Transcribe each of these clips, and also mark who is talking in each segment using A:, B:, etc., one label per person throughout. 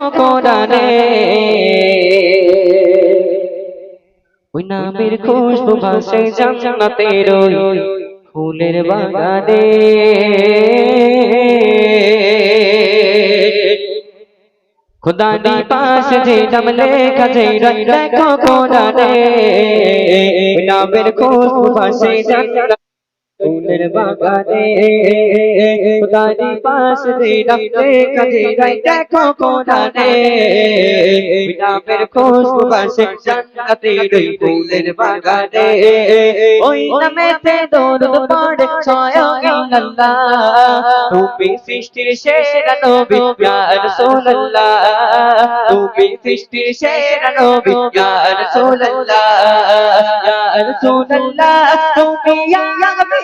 A: কোরআনে ওই নামের খুশবু ভাসে জান্নাতের ওই ফুলের বাগানে। খুদা দি পাশ যে নাম লেখা যে দেখো কোরআনে ওই নামের খুশবু ভাসে জান্নাত ফুলের বাগানে খুদারি পাশ রে ডাকতে কাজে রাই দেখো কোনানে নামের খুশবু বাসে জান্নাতে রই ফুলের বাগানে ওই নামেতে দরুদ পড়ে সয়গিল্লাহ তুমি সৃষ্টির সেরা নবী, ইয়া রাসূলুল্লাহ। তুমি সৃষ্টির সেরা নবী, ইয়া রাসূলুল্লাহ। ইয়া রাসূলুল্লাহ, তুমি ইয়া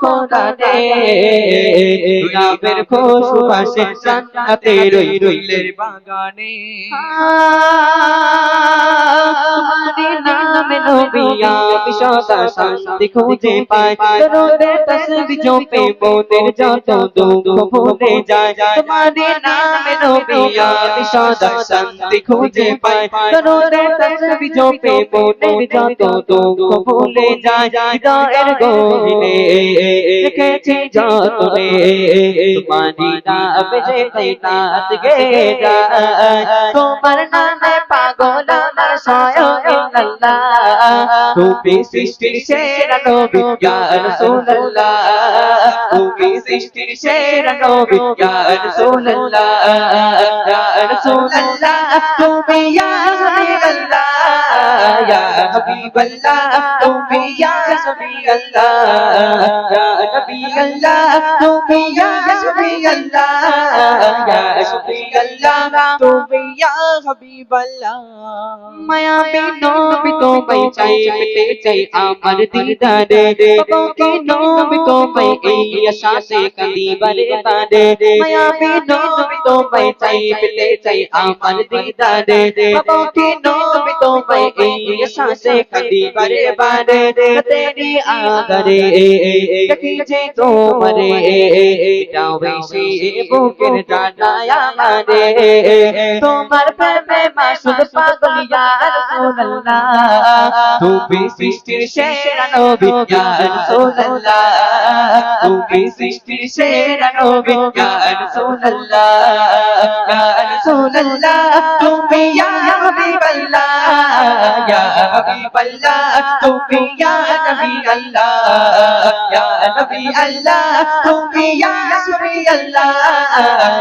A: খোদা দে গুনাহের খুশবু দুঃখ ভুলে যায়। তোমার দুঃখ রেখেছি যতনে তোমারি নাম যে তৈনাত গে যায় তোমার নামে পাগল আমার সয়গিল্লাহ তুমি সৃষ্টির সেরা নবী ইয়া রাসূলুল্লাহ তুমি সৃষ্টির সেরা নবী ইয়া রাসূলুল্লাহ ইয়া রাসূলুল্লাহ তুমি ইয়া হাবিবাল্লাহ ইয়া হাবিবাল্লাহ তুমি ইয়া হাবিবাল্লাহ ইয়া নবী আল্লাহ, তুমি ইয়া হাবিবাল্লাহ ইয়া হাবিবাল্লাহ তুমি ইয়া হাবিবাল্লাহ মায়া বিনোবি তোমায় চাই, পেতে চাই আমার দিদারে। বাবাকে নবি তোমায় এই আশাতে কাঁদি বারে বারে। মায়া বিনোবি তোমায় চাই, পেতে চাই আমার দিদারে। বাবাকে নবি তোমায় এই আশাতে কাঁদি বারে বারে। তেরি আদরে দেখি যে তোমারে যাও বেশি বুকের জানায় আমারে। তোমার প্রেমে মাসুদ পাগল ইয়া রাসূলুল্লাহ তুমি সৃষ্টির সেরা নবী ইয়া রাসূলুল্লাহ তুমি সৃষ্টির সেরা নবী ইয়া রাসূলুল্লাহ ইয়া রাসূলুল্লাহ তুমি ইয়া হাবিবাল্লাহ ইয়া হাবিবাল্লাহ তুমি ইয়া নবী আল্লাহ ইয়া নবী আল্লাহ তুমি ইয়া শফি আল্লাহ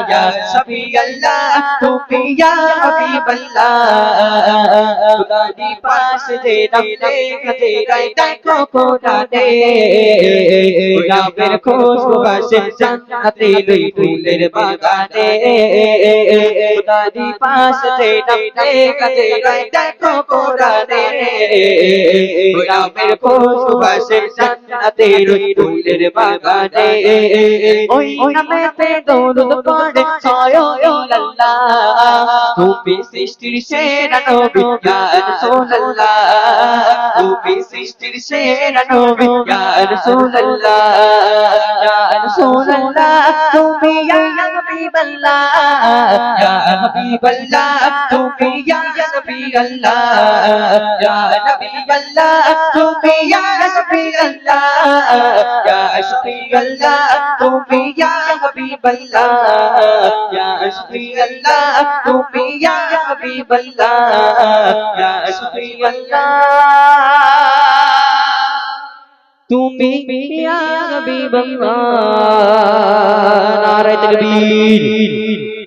A: ইয়া শফি আল্লাহ তুমি ইয়া হাবিবাল্লাহ খুদা দি পাশ যে নাম লেখাতে রাই দেখো খোদা দে গোলাপের খুশবু বাসে জান্নাতে লই ফুলের বাগানে। খুদা দি যে নাম লেখাতে রাই দেখো খোদা দে খুশবু বাসে জান্নাতে লই ফুলের বাগানে। ওই নামেতে দরুদ পড়ে সয়গিল্লাহ তুমি সৃষ্টির সেরা নবী ইয়া রাসূলুল্লাহ তুমি সৃষ্টির সেরা নবী ইয়া রাসূলুল্লাহ ইয়া তুমি হাবিবাল্লাহ ইয়া হাবিবাল্লাহ তুমি ইয়া নবী আল্লাহ ইয়া নবী আল্লাহ তুমি ইয়া শফি আল্লাহ ইয়া শফি আল্লাহ তুমি ইয়া হাবিবাল্লাহ ইয়া শফি আল্লাহ তুমি ইয়া হাবিবাল্লাহ ইয়া শফি আল্লাহ তুমি ইয়া হাবিবাল্লাহ নারে তাকবীর।